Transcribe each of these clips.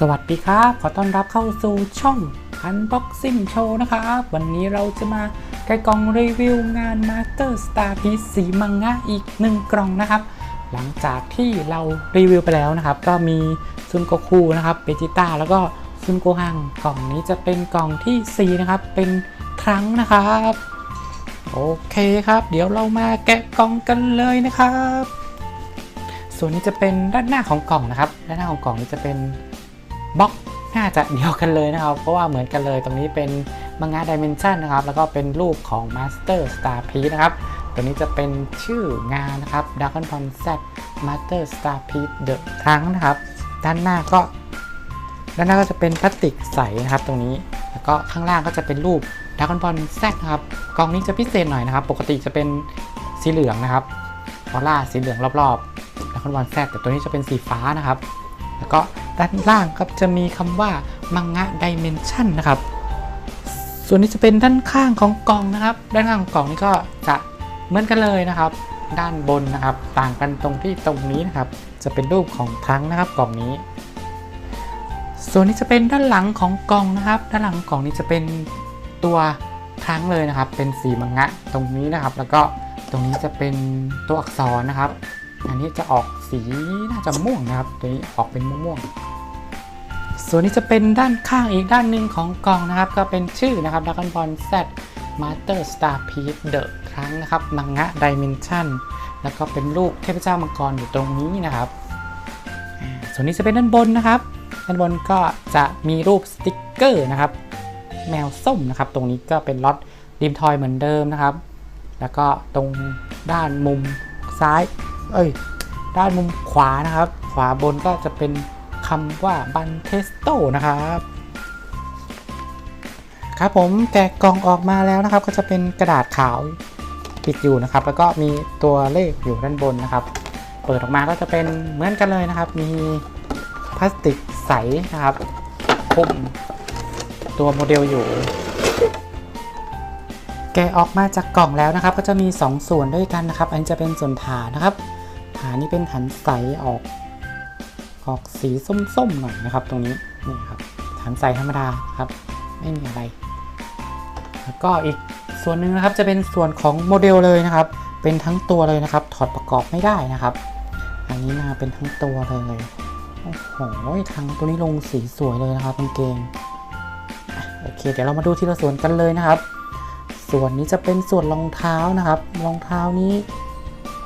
สวัสดีครับ ขอต้อนรับเข้าสู่ช่อง Unboxing Show นะครับ วันนี้เราจะมาแกะกล่องรีวิวงาน Master Star Piece สีมังงะอีกหนึ่งกล่องนะครับ หลังจากที่เรารีวิวไปแล้วนะครับ ก็มีซุนโกคูนะครับเบจิต้าแล้วก็ซุนโกฮัง กล่องนี้จะเป็นกล่องทีสี่4นะครับ เป็นครั้งนะครับ โอเคครับ เดี๋ยวเรามาแกะกล่องกันเลยนะครับ ส่วนนี้จะเป็นด้านหน้าของกล่องนะครับ ด้านหน้าของกล่องนี้จะเป็น บล็อกน่าจะเดียวกันเลยนะครับ เพราะว่าเหมือนกันเลยตรงนี้เป็นมังงะดิเมนชันนะครับ แล้วก็เป็นรูปของ Master Star Piece นะครับ ตัวนี้จะเป็นชื่องานนะครับ Dragon Ball Z Master Star Piece The ครั้งนะครับ ด้านหน้าก็ ด้านหน้าก็จะเป็นพลาสติกใสนะครับ ตรงนี้ แล้วก็ข้างล่างก็จะเป็นรูป Dragon Ball Z นะครับ กล่องนี้จะพิเศษหน่อยนะครับ ปกติจะเป็นสีเหลืองนะครับออร่าสีเหลืองรอบๆ Dragon Ball Z แต่ตัวนี้จะเป็นสีฟ้านะครับ แล้วก็ ด้านล่างครับจะมีคำว่ามังงะดิเมนชันนะครับ ส่วนนี้จะเป็นด้านข้างของกล่องนะครับ ด้านข้างของกล่องนี้ก็จะเหมือนกันเลยนะครับ ด้านบนนะครับ ต่างกันตรงที่ตรงนี้นะครับ จะเป็นรูปของทั้งนะครับกล่องนี้ ส่วนนี้จะเป็นด้านหลังของกล่องนะครับ ด้านหลังของกล่องนี้จะเป็นตัวทั้งเลยนะครับ เป็นสีมังงะตรงนี้นะครับ แล้วก็ตรงนี้จะเป็นตัวอักษรนะครับ อันนี้จะออก สีน่าจะม่วงนะครับตัวนี้ออกเป็นม่วงๆส่วนนี้จะเป็นด้านข้างอีกด้านหนึ่งของกล่องนะครับ ก็เป็นชื่อนะครับ Dragon Ball Z Master Star Piece The ครั้งนะครับมังงะ Dimension แล้วก็เป็นรูปเทพเจ้ามังกรอยู่ตรงนี้นะครับ ส่วนนี้จะเป็นด้านบนนะครับ ด้านบนก็จะมีรูปสติกเกอร์นะครับ แมวส้มนะครับ ตรงนี้ก็เป็นล็อตดิมทอยเหมือนเดิมนะครับ แล้วก็ตรงด้านมุมซ้าย เอ้ย ด้านมุมขวานะครับ ขวาบนก็จะเป็นคำว่าบันเทสโตนะครับครับผมแกะกล่องออกมาแล้วนะครับ ก็จะเป็นกระดาษขาวปิดอยู่นะครับ แล้วก็มีตัวเลขอยู่ด้านบนนะครับ เปิดออกมาก็จะเป็นเหมือนกันเลยนะครับ มีพลาสติกใสนะครับคุมตัวโมเดลอยู่ แกะออกมาจากกล่องแล้วนะครับ ก็จะมี 2 ส่วนด้วยกันนะครับ อันจะเป็นส่วนฐานนะครับานนี้เป็นฐานใสออก ออกสีส้มๆหน่อยนะครับ ตรงนี้นี่ครับฐานใสธรรมดาครับ ไม่มีอะไร แล้วก็อีกส่วนหนึ่งนะครับจะเป็นส่วนของโมเดลเลยนะครับ เป็นทั้งตัวเลยนะครับ ถอดประกอบไม่ได้นะครับ อันนี้มาเป็นทั้งตัวเลยโอ้โหทั้งตัวนี้ลงสีสวยเลยนะครับกางเกงโอเค เดี๋ยวเรามาดูทีละส่วนกันเลยนะครับ ส่วนนี้จะเป็นส่วนรองเท้านะครับ รองเท้านี้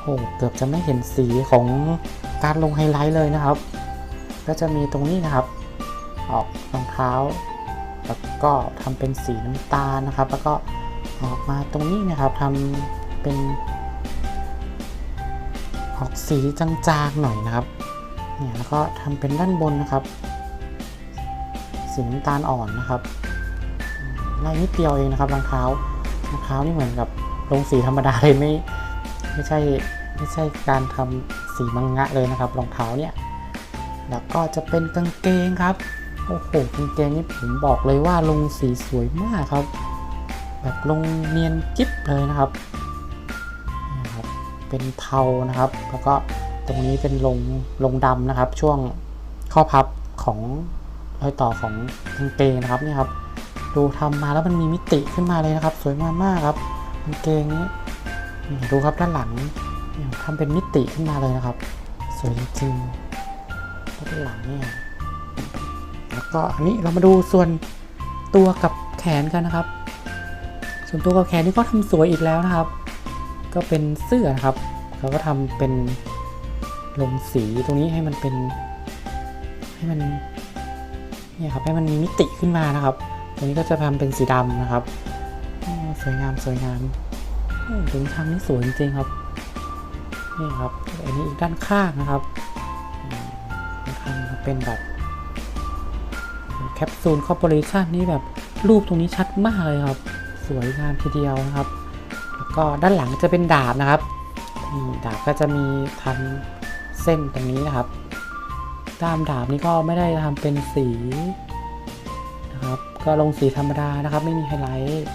โอ้เกือบจะไม่เห็นสีของการลงไฮไลท์เลยนะครับ ก็จะมีตรงนี้นะครับ ออกรองเท้า แล้วก็ทำเป็นสีน้ำตาลนะครับ แล้วก็ออกมาตรงนี้นะครับทำเป็น ออกสีจางๆหน่อยนะครับเนี่ยแล้วก็ทำเป็นด้านบนนะครับ สีน้ำตาลอ่อนนะครับลายนิดเดียวเองนะครับรองเท้ารองเท้านี่เหมือนกับลงสีธรรมดาเลยไม่ ไม่ใช่ไม่ใช่การทำสีมังงะเลยนะครับรองเท้าเนี่ยแล้วก็จะเป็นกางเกงครับโอ้โหกางเกงนี่ผมบอกเลยว่าลงสีสวยมากครับ แบบลงเนียนจิ๊บเลยนะครับนี่ครับ เป็นเทานะครับ แล้วก็ตรงนี้เป็นลงลงดำนะครับ ช่วงข้อพับของรอยต่อของกางเกงนะครับนี่ครับ ดูทำมาแล้วมันมีมิติขึ้นมาเลยนะครับ สวยงามมากครับกางเกงนี้ ดูครับด้านหลังทำเป็นมิติขึ้นมาเลยนะครับ สวยจริงด้านหลังเนี่ยแล้วก็อันนี้เรามาดูส่วนตัวกับแขนกันนะครับ ส่วนตัวกับแขนนี่ก็ทำสวยอีกแล้วนะครับ ก็เป็นเสื้อนะครับเขาก็ทำเป็นลงสีตรงนี้ให้มันเป็นให้มันเนี่ยครับให้มันมีมิติขึ้นมานะครับ ตรงนี้ก็จะทำเป็นสีดำนะครับสวยงามสวยงาม ถึงทางนี้สวยจริงๆครับ นี่ครับอันนี้อีกด้านข้างนะครับข้างเป็นแบบแคปซูลคอร์ปอเรชันนี่แบบรูปตรงนี้ชัดมากเลยครับ สวยงามทีเดียวนะครับ แล้วก็ด้านหลังจะเป็นดาบนะครับนี่ดาบก็จะมีทำเส้นตรงนี้นะครับตามดาบนี้ก็ไม่ได้ทำเป็นสีนะครับ ก็ลงสีธรรมดานะครับ ไม่มีไฮไลท์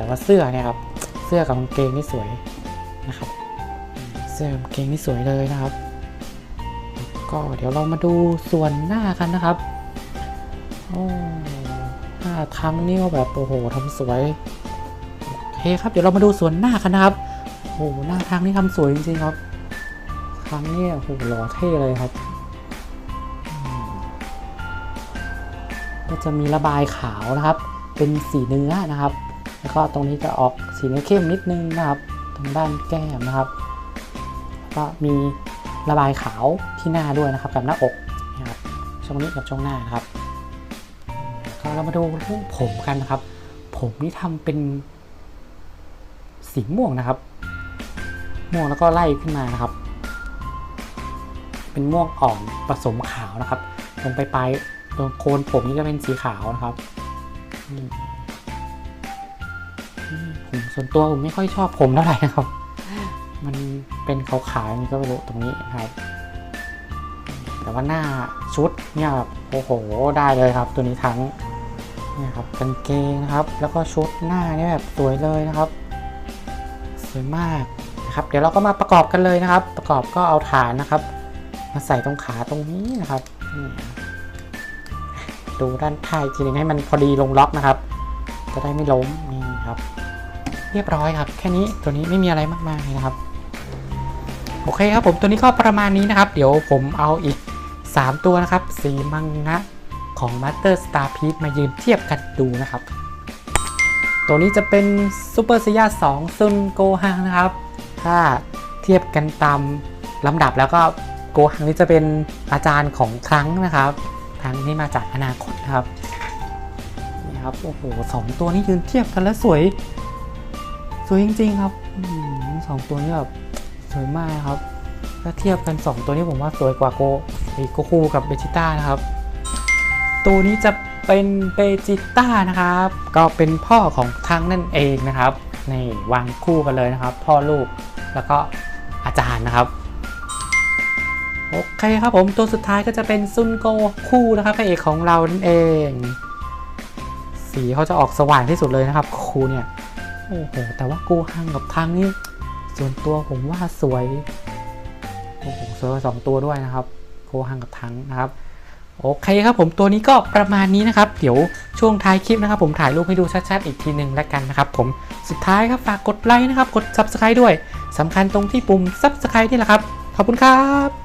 แต่ว่าเสื้อเนี่ยครับเสื้อกับกางเกงนี่สวยนะครับ เสื้อกับกางเกงนี่สวยเลยนะครับ ก็เดี๋ยวเรามาดูส่วนหน้ากันนะครับโอ้หน้าทั้งนี่ก็แบบโอ้โหทำสวยโอเคครับเดี๋ยวเรามาดูส่วนหน้ากันนะครับโอ้โหหน้าทางนี่ทำสวยจริงๆครับครั้งนี้โอ้โหหล่อเท่เลยครับก็จะมีระบายขาวนะครับ เป็นสีเนื้อนะครับ แล้วก็ตรงนี้จะออกสีเนื้อเข้มนิดนึงนะครับ ตรงด้านแก้มนะครับ ก็มีระบายขาวที่หน้าด้วยนะครับ กับหน้าอกนะครับช่วงนี้กับช่วงหน้านะครับก็เรามาดูเรื่องผมกันนะครับ ผมนี่ทำเป็นสีม่วงนะครับ ม่วงแล้วก็ไล่ขึ้นมานะครับ เป็นม่วงอ่อนผสมขาวนะครับตรงปลายตรงโคนผมนี่จะเป็นสีขาวนะครับ ผมส่วนตัวผมไม่ค่อยชอบผมเท่าไหร่นะครับ มันเป็นขาวๆอย่างนี้ก็ไม่รู้ตรงนี้นะครับ แต่ว่าหน้าชุดเนี่ยแบบโอ้โหได้เลยครับ ตัวนี้ทั้งเนี่ยครับกางเกงนะครับ แล้วก็ชุดหน้านี่แบบสวยเลยนะครับ สวยมากนะครับ เดี๋ยวเราก็มาประกอบกันเลยนะครับ ประกอบก็เอาฐานนะครับ มาใส่ตรงขาตรงนี้นะครับดูด้านท้ายทีนึงให้มันพอดีลงล็อกนะครับ จะได้ไม่ล้มนี่ ครับ เรียบร้อยครับ แค่นี้ตัวนี้ไม่มีอะไรมากมายนะครับ โอเคครับผมตัวนี้ก็ประมาณนี้นะครับ เดี๋ยวผมเอาอีก 3 ตัวนะครับ สีมังงะของ Master Star Piece มายืนเทียบกันดูนะครับ ตัวนี้จะเป็น Super s a i y a 2ซุนโกฮังนะครับ ถ้าเทียบกันตามลำดับแล้วก็โกฮังนี่จะเป็นอาจารย์ของครั้งนะครับ ครั้งนี้มาจากอนาคตนะครับ ครับ โอ้โหสองตัวนี้ยืนเทียบกันแล้วสวย สวยจริง ๆ ครับสองตัวนี้แบบสวยมากครับ ถ้าเทียบกัน 2 ตัวนี้ผมว่าสวยกว่าโกไอโกคูกับเบจิต้านะครับ ตัวนี้จะเป็นเบจิต้านะครับ ก็เป็นพ่อของทั้งนั่นเองนะครับนี่วางคู่กันเลยนะครับ พ่อลูกแล้วก็อาจารย์นะครับโอเคครับผมตัวสุดท้ายก็จะเป็นซุนโกคู่นะครับพระเอกของเรานั่นเอง สีเขาจะออกสว่างที่สุดเลยนะครับคูเนี่ยโอ้โหแต่ว่ากูฮังกับทางนี่ส่วนตัวผมว่าสวยโอ้โหสวยสองตัวด้วยนะครับโกฮังกับทังนะครับโอเคครับผมตัวนี้ก็ประมาณนี้นะครับ เดี๋ยวช่วงท้ายคลิปนะครับ ผมถ่ายรูปให้ดูชัดๆอีกทีหนึ่งแล้วกันนะครับ ผมสุดท้ายครับฝากกดไลค์นะครับ กด Subscribe ด้วยสำคัญตรงที่ปุ่ม Subscribe นี่แหละครับ ขอบคุณครับ